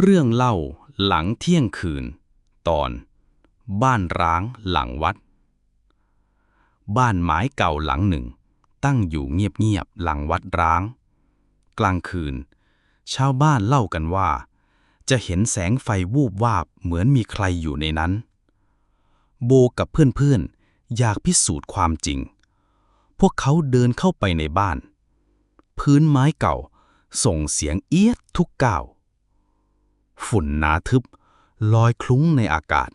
เรื่องเล่าหลังเที่ยงคืน ตอน บ้านร้างหลังวัด บ้านไม้เก่าหลังหนึ่ง ตั้งอยู่เงียบๆหลังวัดร้าง กลางคืน ชาวบ้านเล่ากันว่า จะเห็นแสงไฟวูบวาบเหมือนมีใครอยู่ในนั้น โบกับเพื่อนๆ อยากพิสูจน์ความจริง พวกเขาเดินเข้าไปในบ้าน พื้นไม้เก่าส่งเสียงเอียดทุกก้าว ฝุ่นหนาทึบ ลอยคลุ้งในอากาศ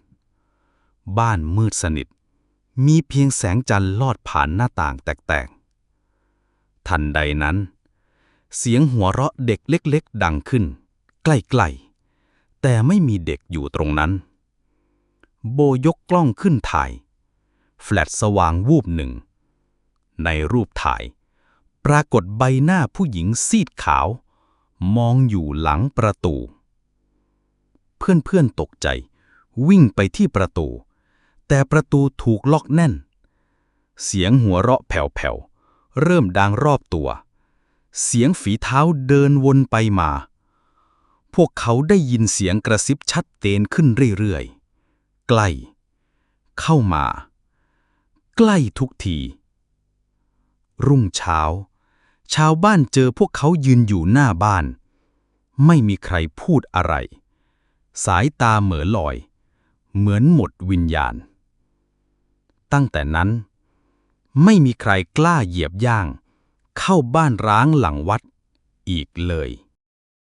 บ้านมืดสนิท มีเพียงแสงจันทร์ลอดผ่านหน้าต่างแตกๆ ทันใดนั้น เสียงหัวเราะเด็กเล็ก ๆ ดังขึ้น ใกล้ๆ แต่ไม่มีเด็กอยู่ตรงนั้น โบยกกล้องขึ้นถ่าย แฟลชสว่างวูบหนึ่ง ในรูปถ่าย ปรากฏใบหน้าผู้หญิงซีดขาว มองอยู่หลังประตู เพื่อนๆตกใจ วิ่งไปที่ประตู แต่ประตูถูกล็อกแน่น เสียงหัวเราะแผ่วๆ เริ่มดังรอบตัว เสียงฝีเท้าเดินวนไปมา พวกเขาได้ยินเสียงกระซิบชัดเจนขึ้นเรื่อยๆ ใกล้ เข้ามา ใกล้ทุกที รุ่งเช้า ชาวบ้านเจอพวกเขายืนอยู่หน้าบ้าน ไม่มีใครพูดอะไร สายตาเหมือลอย เหมือนหมดวิญญาณ ตั้งแต่นั้น ไม่มีใครกล้าเหยียบย่าง เข้าบ้านร้างหลังวัดอีกเลย